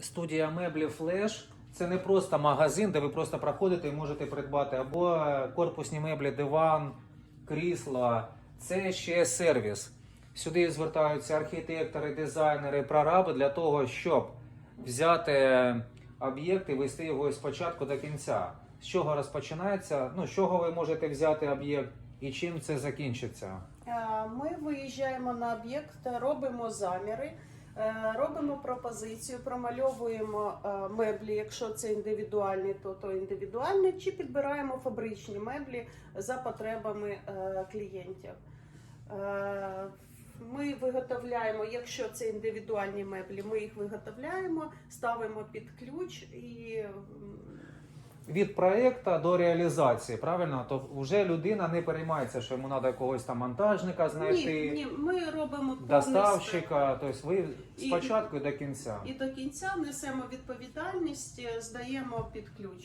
Студія меблі Флеш це не просто магазин, де ви просто проходите і можете придбати або корпусні меблі, диван, крісла. Це ще сервіс. Сюди звертаються архітектори, дизайнери, прораби для того, щоб взяти об'єкт і вести його з початку до кінця. З чого розпочинається? Ну, з чого ви можете взяти об'єкт і чим це закінчиться? Е, Ми виїжджаємо на об'єкт, робимо заміри, робимо пропозицію, промальовуємо е, меблі. Якщо це індивідуальні, то то індивідуальні, чи підбираємо фабричні меблі за потребами е, клієнтів. Е, Ми виготовляємо, якщо це індивідуальні меблі, ми їх виготовляємо, ставимо під ключ і Від проєкту до реалізації, правильно? То вже людина не переймається, що йому треба якогось там монтажника знайти, ні, ні, ми робимо доставщика. Тобто ви спочатку і до кінця. І до кінця несемо відповідальність, е, здаємо під ключ.